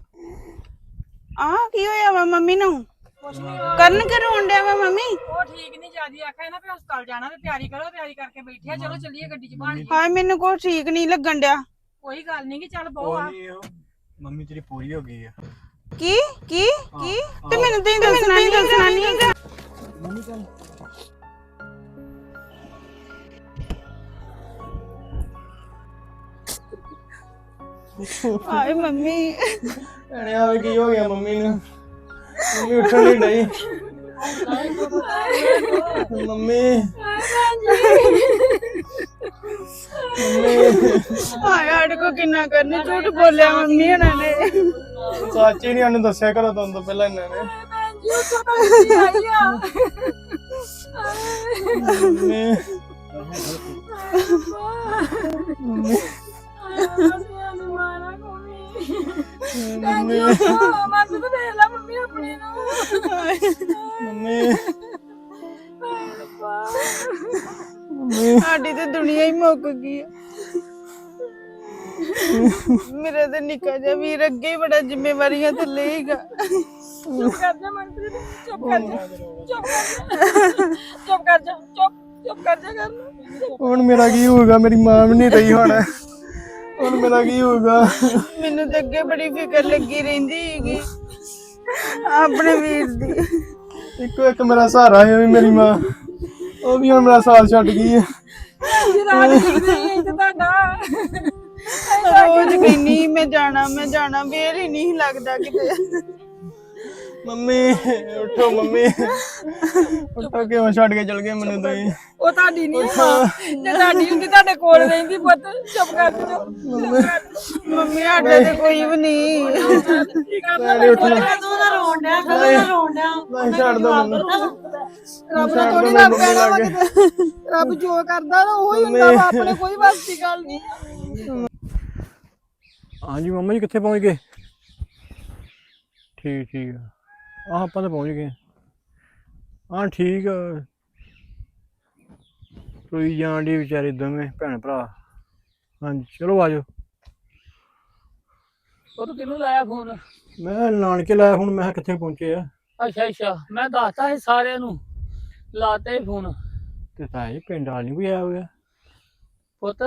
ਆ ਕੀ ਹੋਇਆ ਵਾ ਮੰਮੀ ਨੂੰ? ਕੁਛ ਨਹੀਂ ਕਰਨ ਕੇ ਰੋਣ ਡਿਆ ਵਾ ਮੰਮੀ? ਉਹ ਠੀਕ ਨਹੀਂ ਜਿਆਦੀ ਆਖਿਆ ਨਾ ਵੀ ਹਸਪਤਾਲ ਜਾਣਾ ਤੇ ਤਿਆਰੀ ਕਰੋ ਤਿਆਰੀ ਕਰਕੇ ਬੈਠੇ ਆ। ਚਲੋ ਚੱਲੀਏ ਗੱਡੀ 'ਚ ਬਾਹਰ ਹਾਏ ਮੈਨੂੰ ਕੋਈ ਠੀਕ ਨਹੀਂ ਲੱਗਣ ਡਿਆ। ਕੋਈ ਗੱਲ ਨਹੀਂ ਕਿ ਚੱਲ ਬਹੁ ਆ। ਮੰਮੀ ਤੇਰੀ ਪੂਰੀ ਹੋ ਗਈ ਆ। ਕੀ? ਕੀ? ਕੀ? ਤੇ ਮੈਨੂੰ ਤੇ ਦੱਸਣਾ ਨਹੀਂ ਦੱਸਣਾ ਨਹੀਂ ਮੰਮੀ ਚੱਲ ਹਾਏ ਮੰਮੀ। ਭੈਣੇ ਆਵੇ ਕੀ ਹੋ ਗਿਆ ਮੰਮੀ ਨੂੰ? ਮੰਮੀ ਉੱਠਣ ਨਹੀਂ ਡਈ। ਮੰਮੀ। ਮੰਮੀ ਹਾਏ ਸਾਡੇ ਕੋ ਕਿੰਨਾ ਕਰਨੀ ਝੂਠ ਬੋਲਿਆ ਮੰਮੀ ਉਹਨਾਂ ਨੇ। ਸੱਚ ਹੀ ਨਹੀਂ ਉਹਨੂੰ ਦੱਸਿਆ ਕਰੋ ਤੁਹਾਨੂੰ ਤੋਂ ਪਹਿਲਾਂ ਇਹਨਾਂ ਨੇ। Mummy. Mummy. Mummy. Mummy mummy. ਸਾਡੀ ਤੇ ਦੁਨੀਆ ਹੀ ਮੁੱਕ ਗਈ ਆ। ਮੇਰਾ ਤੇ ਨਿੱਕਾ ਜਿਹਾ ਵੀਰ ਅੱਗੇ ਹੀ ਬੜਾ ਜ਼ਿੰਮੇਵਾਰੀਆਂ ਤੇ ਲਏਗਾ ਚੁੱਪ ਕਰ ਜਾ ਮਨਪ੍ਰੀਤ ਚੁੱਪ ਕਰ ਜਾ ਚੁੱਪ ਕਰ ਜਾ। ਚੁੱਪ ਕਰ ਜਾ ਚੁੱਪ ਚੁੱਪ ਕਰ ਜਾ ਕਰ। ਹੁਣ ਮੇਰਾ ਕੀ ਹੋਊਗਾ? ਮੇਰੀ ਮਾਂ ਵੀ ਨਹੀਂ ਰਹੀ ਹੁਣ। ਹੁਣ ਮੇਰਾ ਕੀ ਹੋਊਗਾ? ਮੈਨੂੰ ਤੇ ਅੱਗੇ ਬੜੀ ਫਿਕਰ ਲੱਗੀ ਰਹਿੰਦੀ ਹੈਗੀ ਆਪਣੇ ਵੀਰ ਦੀ। ਇੱਕੋ ਇੱਕ ਮੇਰਾ ਸਹਾਰਾ ਹੈ ਉਹ ਵੀ ਮੇਰੀ ਮਾਂ। ਉਹ ਵੀ ਹੁਣ ਮੇਰਾ ਸਾਥ ਛੱਡ ਗਈ ਹੈ। ਰਾਤ ਦਿਖਦੇ ਹੀ ਤੇ ਤੁਹਾਡਾ ਰੋਜ਼ ਕਹਿੰਨੀ ਮੈਂ ਜਾਣਾ ਮੈਂ ਜਾਣਾ। ਵੇਲ ਹੀ ਨਹੀਂ ਲੱਗਦਾ ਕਿਤੇ। ਮੰਮੀ ਉੱਠੋ ਮੰਮੀ। ਉੱਠੋ ਕਿਉਂ ਛੱਡ ਕੇ ਚਲ ਗਏ ਮੈਨੂੰ ਤੁਸੀਂ? ਉਹ ਤੁਹਾਡੀ ਨਹੀਂ ਮਾਂ ਤੇ ਤੁਹਾਡੀ ਹੁੰਦੀ ਤੁਹਾਡੇ ਕੋਲ ਰਹਿੰਦੀ ਪੁੱਤ। ਚੁੱਪ ਕਰ ਜਾ ਮੰਮੀ। ਸਾਡੇ ਤੇ ਕੋਈ ਵੀ ਨਹੀਂ ਭੈਣੇ ਉੱਠ। ਲੈ ਕਦੋਂ ਦਾ ਰੋਣ ਡਿਆ ਕਦੋਂ ਦਾ ਰੋਣ ਡਿਆ। ਨਹੀਂ ਛੱਡ ਦੋ ਮੈਨੂੰ ਰੱਬ ਦਿਓ ਥੋੜੀ ਮੈਨੂੰ ਰੱਬ ਕਹਿਣਾ ਵਾ ਲੱਗੇ। ਕਿਤੇ ਰੱਬ ਜੋ ਕਰਦਾ ਨਾ ਉਹ ਹੀ ਹੁੰਦਾ ਵਾ ਆਪਣੇ ਕੋਈ ਦੀ ਗੱਲ ਨਹੀਂ ਹਾਂਜੀ ਮੰਮਾ ਜੀ ਕਿੱਥੇ ਪਹੁੰਚ ਗਏ? ਠੀਕ ਠੀਕ ਆ। ਆਹ ਆਪਾਂ ਤਾਂ ਪਹੁੰਚ ਗਏ। ਹਾਂ ਠੀਕ ਕੋਈ ਜਾਣ ਦੀ ਵਿਚਾਰੇ ਦੋਵੇਂ ਭੈਣ ਭਰਾ। ਹਾਂਜੀ ਚਲੋ ਆਜੋ ਉਹ ਤੂੰ ਕਿਹਨੂੰ ਲਾਇਆ ਫੋਨ? ਮੈਂ ਨਾਨਕੇ ਲਾਇਆ ਹੁਣ ਮੈਂ ਕਿੱਥੇ ਪਹੁੰਚੇ ਆ। ਅੱਛਾ ਅੱਛਾ। ਮੈਂ ਦੱਸਤਾ ਸੀ ਸਾਰਿਆਂ ਨੂੰ। ਲਾਤੇ ਫੋਨ। ਤੇ ਤਾਂ ਇਹ ਪਿੰਡ ਵਾਲ ਨਹੀਂ ਕੋਈ ਆਇਆ ਹੋਇਆ। ਪੁੱਤ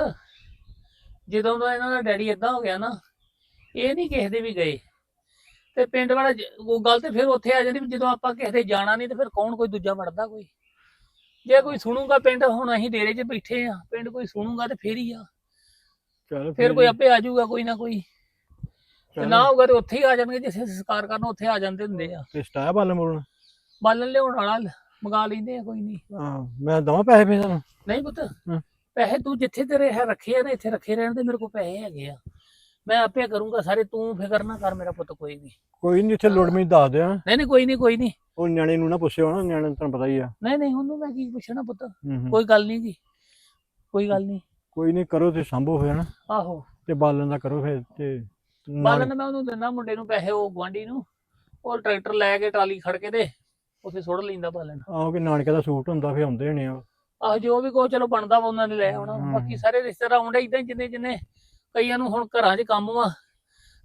ਜਦੋਂ ਦਾ ਇਹਨਾਂ ਦਾ ਡੈਡੀ ਇਦਾਂ ਹੋ ਗਿਆ ਨਾ ਇਹ ਨਹੀਂ ਕਿਸੇ ਦੇ ਵੀ ਗਏ। ਤੇ ਪਿੰਡ ਵਾਲਾ ਜ- ਉਹ ਗੱਲ ਤੇ ਫਿਰ ਉੱਥੇ ਆ ਜਾਂਦੀ ਵੀ ਜਦੋਂ ਆਪਾਂ ਕਿਸੇ ਦੇ ਜਾਣਾ ਨਹੀਂ ਤੇ ਫਿਰ ਕੌਣ ਕੋਈ ਦੂਜਾ ਵੜਦਾ ਕੋਈ? ਜੇ ਕੋਈ ਸੁਣੂਗਾ ਪਿੰਡ ਹੁਣ ਅਸੀਂ ਡੇਰੇ 'ਚ ਬੈਠੇ ਆ ਪਿੰਡ ਕੋਈ ਸੁਣੂਗਾ ਤੇ ਫੇਰ ਹੀ ਆ। ਚਲ ਫਿਰ ਕੋਈ ਆਪੇ ਆ ਜਾਊਗਾ ਕੋਈ ਨਾ ਕੋਈ। ਤੇ। ਨਾ ਹੋਊਗਾ ਤੇ ਉੱਥੇ ਹੀ ਆ ਜਾਣਗੇ ਜਿੱਥੇ ਸੰਸਕਾਰ ਕਰਨ ਉੱਥੇ ਆ ਜਾਂਦੇ ਹੁੰਦੇ ਆ। ਤੇ ਸਟਾਇਆ ਬਾਲਣ ਬੋਲਣ ਬਾਲਣ ਲਿਆਉਣ ਵਾਲਾ ਮੰਗਾ ਲੈਂਦੇ ਆ ਕੋਈ ਨਹੀਂ। ਹਾਂ ਮੈਂ ਦਵਾਂ ਪੈਸੇ ਫੇਰ ਤੁਹਾਨੂੰ? ਨਹੀਂ ਪੁੱਤ ਹਾਂ। ਪੈਸੇ ਤੂੰ ਜਿੱਥੇ ਤੇਰੇ ਹੈ ਰੱਖੇ ਆ ਨਾ ਇੱਥੇ ਰੱਖੇ ਰਹਿਣ ਦੇ ਮੇਰੇ ਕੋਲ ਪੈਸੇ ਹੈਗੇ ਆ। ਮੈਂ ਆਪੇ ਕਰੂੰਗਾ ਸਾਰੇ ਤੂੰ ਫਿਕਰ ਨਾ ਕਰ ਮੇਰਾ ਪੁੱਤ ਕੋਈ ਨਹੀਂ ਕੋਈ ਨਹੀਂ ਇੱਥੇ ਲੋੜ ਮੈਨੂੰ ਦੱਸ ਦਿਆਂ। ਨਹੀਂ ਨਹੀਂ ਕੋਈ ਨਹੀਂ ਕੋਈ ਨਹੀਂ ਉਹ ਨਿਆਣੇ ਨੂੰ ਨਾ ਪੁੱਛਿਓ ਨਾ ਨਿਆਣੇ ਨੂੰ ਤੁਹਾਨੂੰ ਪਤਾ ਹੀ ਆ। ਨਹੀਂ ਨਹੀਂ ਉਹਨੂੰ ਮੈਂ ਕੀ ਪੁੱਛਣਾ ਪੁੱਤ? ਹੂੰ। ਕੋਈ ਗੱਲ ਨਹੀਂ ਜੀ। ਕੋਈ ਗੱਲ ਨਹੀਂ ਕੋਈ ਨਹੀਂ ਕਰੋ ਤੇ ਸੰਭੋ ਫਿਰ ਨਾ। ਆਹੋ। ਤੇ ਬਾਲਣ ਦਾ ਕਰੋ ਫਿਰ ਤੇ ਨਾਲ- ਬਾਲਣ ਮੈਂ ਉਹਨੂੰ ਦਿੰਦਾ ਮੁੰਡੇ ਨੂੰ ਪੈਸੇ ਉਹ ਗੁਆਂਢੀ ਨੂੰ। ਉਹ ਟਰੈਕਟਰ ਲੈ ਕੇ ਟਰਾਲੀ ਖੜ ਕੇ ਤੇ ਉੱਥੇ ਸੁੱਟ ਲੈਂਦਾ ਬਾਲਣ। ਆਹੋ ਕਿ ਨਾਨਕੇ ਦਾ ਸੂਟ ਹੁੰਦਾ ਫਿਰ ਆਉਂਦੇ ਆ। ਆਹ ਜੋ ਵੀ ਕੋ ਚਲੋ ਬਣਦਾ ਵਾ ਉਹਨਾਂ ਨੇ ਲੈ ਆਉਣਾ। ਹਮ। ਬਾਕੀ ਸਾਰੇ ਰਿਸ਼ਤੇਦਾਰ ਆਉਂਦੇ ਇਦਾਂ ਜਿੰਨੇ ਜਿੰਨੇ ਕਈਆਂ ਨੂੰ ਹੁਣ ਘਰਾਂ 'ਚ ਕੰਮ ਵਾ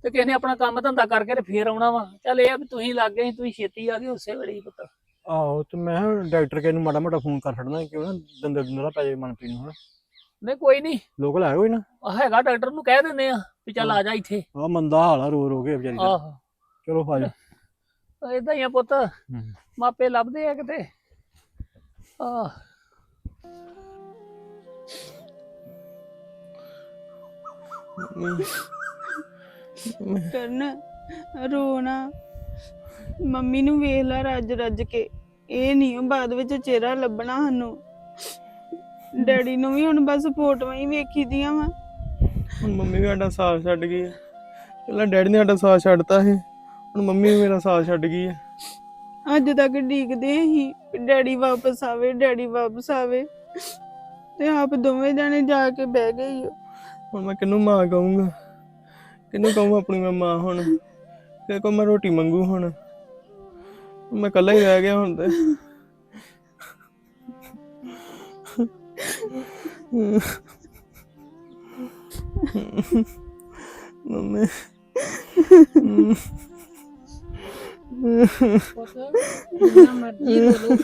ਤੇ ਕਿਸੇ ਨੇ ਆਪਣਾ ਕੰਮ ਧੰਦਾ ਕਰਕੇ ਤੇ ਫੇਰ ਆਉਣਾ ਵਾ। ਚੱਲ ਇਹ ਆ ਵੀ ਤੁਸੀਂ ਲੱਗ ਗਏ ਸੀ, ਤੁਸੀਂ ਛੇਤੀ ਆ ਗਏ ਉਸੇ ਵੇਲੇ ਹੀ ਪੁੱਤ। ਆਹੋ ਤੇ ਮੈਂ ਕਿਹਾ ਡਾਕਟਰ ਕੇ ਨੂੰ ਮਾੜਾ ਮੋਟਾ ਫੋਨ ਕਰ ਛੱਡਣਾ ਕਿ ਉਹ ਨਾ ਦੰਦ ਦੰਦ ਦਾ ਪੈ ਜਾਏ ਮਨਪ੍ਰੀਤ ਨੂੰ ਹਨਾ। ਨਹੀਂ ਕੋਈ ਨਹੀਂ। ਲੋਕਲ ਆਏ ਹੋਏ ਨਾ? ਆਹ ਹੈਗਾ ਡਾਕਟਰ ਨੂੰ ਕਹਿ ਦਿੰਦੇ ਆ ਵੀ ਚੱਲ ਆ ਜਾ ਇੱਥੇ। ਆ ਮੰਦਾ ਹਾਲ ਆ ਰੋ ਰੋ ਕੇ ਵਿਚਾਰੀ ਦਾ। ਆਹੋ। ਚਲੋ ਆ ਜਾ। ਇਦਾਂ ਹੀ ਆ ਪੁੱਤ। ਮਾਪੇ ਲੱਭਦੇ ਆ ਕਿਤੇ। ਆਹ। ਕਰਨ ਰੋਣਾ। ਮੰਮੀ ਨੂੰ ਵੇਖ ਲੈ ਰੱਜ ਰੱਜ ਕੇ। ਇਹ ਨਹੀਂ ਉਹ ਬਾਅਦ ਵਿੱਚ ਚਿਹਰਾ ਲੱਭਣਾ ਸਾਨੂੰ। ਡੈਡੀ ਨੂੰ ਵੀ ਹੁਣ ਬਸ ਫੋਟੋਆਂ ਹੀ ਵੇਖੀ ਦੀਆਂ ਵਾ। ਹੁਣ ਮੰਮੀ ਵੀ ਸਾਡਾ ਸਾਥ ਛੱਡ ਗਈ ਹੈ ਪਹਿਲਾਂ ਡੈਡੀ ਨੇ ਸਾਡਾ ਸਾਥ ਛੱਡਤਾ ਸੀ ਹੁਣ ਮੰਮੀ ਵੀ ਮੇਰਾ ਸਾਥ ਛੱਡ ਗਈ ਹੈ ਅੱਜ ਤੱਕ ਡੀਕਦੇ ਹੀ ਡੈਡੀ ਵਾਪਸ ਆਵੇ ਡੈਡੀ ਵਾਪਸ ਆਵੇ। ਤੇ ਆਪ ਦੋਵੇਂ ਜਾਣੇ ਜਾ ਕੇ ਬਹਿ ਗਏ ਓ। ਹੁਣ ਮੈਂ ਕਿਹਨੂੰ ਮਾਂ ਕਹੂੰਗਾ? ਕਿਹਨੂੰ ਕਹੂੰ ਆਪਣੀ ਮੈਂ ਮਾਂ ਹੁਣ? ਕਿ ਕੋ ਮੈਂ ਰੋਟੀ ਮੰਗੂ ਹੁਣ। ਮੈਂ ਇਕੱਲਾ ਹੀ ਰਹਿ ਗਿਆ ਹੁਣ ਤੇ। ਮੰਮੀ। ਪੁੱਤ, ਜਿੰਨਾ ਮਰਜ਼ੀ ਬੋਲੋ।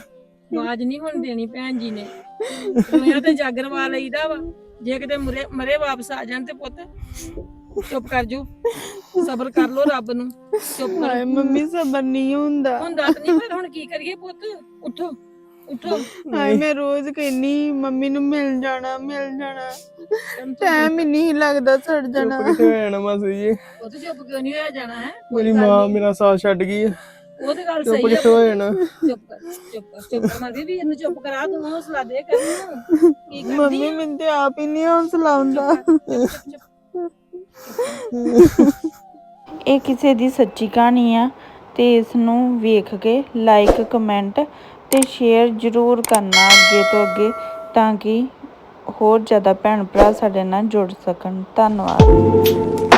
ਆਵਾਜ਼ ਨਹੀਂ ਹੁਣ ਦੇਣੀ ਭੈਣ ਜੀ ਨੇ। ਰੋਇਆ ਤੇ ਜਾਗਰਵਾ ਲਈਦਾ ਵਾ। ਜੇ ਕਿਤੇ ਮਰੇ ਮਰੇ ਵਾਪਸ ਆ ਜਾਣ ਤੇ ਪੁੱਤ ਚੁੱਪ ਕਰ ਜੋ ਸਬਰ ਕਰ ਲੋ ਰੱਬ ਨੂੰ ਚੁੱਪ ਹਾਏ ਕਰ ਮੰਮੀ ਸਬਰ ਨਹੀਂ ਹੁੰਦਾ। ਹੁੰਦਾ ਤਾਂ ਨਹੀਂ ਪਰ ਹੁਣ ਕੀ ਕਰੀਏ ਪੁੱਤ? ਉਠੋ ਉਠੋ। ਹਾਏ ਮੈਂ ਰੋਜ਼ ਕਹਿੰਨੀ ਮੰਮੀ ਨੂੰ ਮਿਲ ਜਾਣਾ ਮਿਲ ਜਾਣਾ। ਟਾਈਮ ਹੀ ਨਹੀਂ ਲੱਗਦਾ ਛੱਡ ਜਾਣਾ। ਚੁੱਪ ਹੋ ਮਾਸੀ ਜੀ? ਪੁੱਤ ਚੁੱਪ ਕਿਉਂ ਨਹੀਂ ਹੋਇਆ ਜਾਣਾ ਹੈ? ਮੇਰੀ ਮਾਂ ਮੇਰਾ ਸਾਥ ਛੱਡ ਗਈ ਆ। ਉਹ ਤੇ ਗੱਲ ਸਹੀ ਹੋ ਹੈ ਜਾਣਾ ਚੁੱਪ ਕਰ ਚੁੱਪ ਕਰ ਚੁੱਪ ਕਰ ਮਰਦੀ ਵੀ ਇਹਨੂੰ ਚੁੱਪ ਕਰਾ ਤੂੰ ਹੌਸਲਾ ਦੇ ਕਰ। ਕੀ ਕਰਦੀ ਮੰਮੀ? ਮੈਨੂੰ ਤੇ ਆਪ ਹੀ ਨਹੀਂ ਹੌਸਲਾ ਆਉਂਦਾ ਚੁੱਪ, ਚੁੱਪ। ਇਹ ਕਿਸੇ ਦੀ ਸੱਚੀ ਕਹਾਣੀ ਆ ਤੇ ਇਸ ਨੂੰ ਵੇਖ ਕੇ ਲਾਈਕ ਕਮੈਂਟ ਤੇ ਸ਼ੇਅਰ ਜ਼ਰੂਰ ਕਰਨਾ ਅੱਗੇ ਤੋਂ ਅੱਗੇ ਤਾਂ ਕਿ ਹੋਰ ਜ਼ਿਆਦਾ ਭੈਣ ਭਰਾ ਸਾਡੇ ਨਾਲ ਜੁੜ ਸਕਣ ਧੰਨਵਾਦ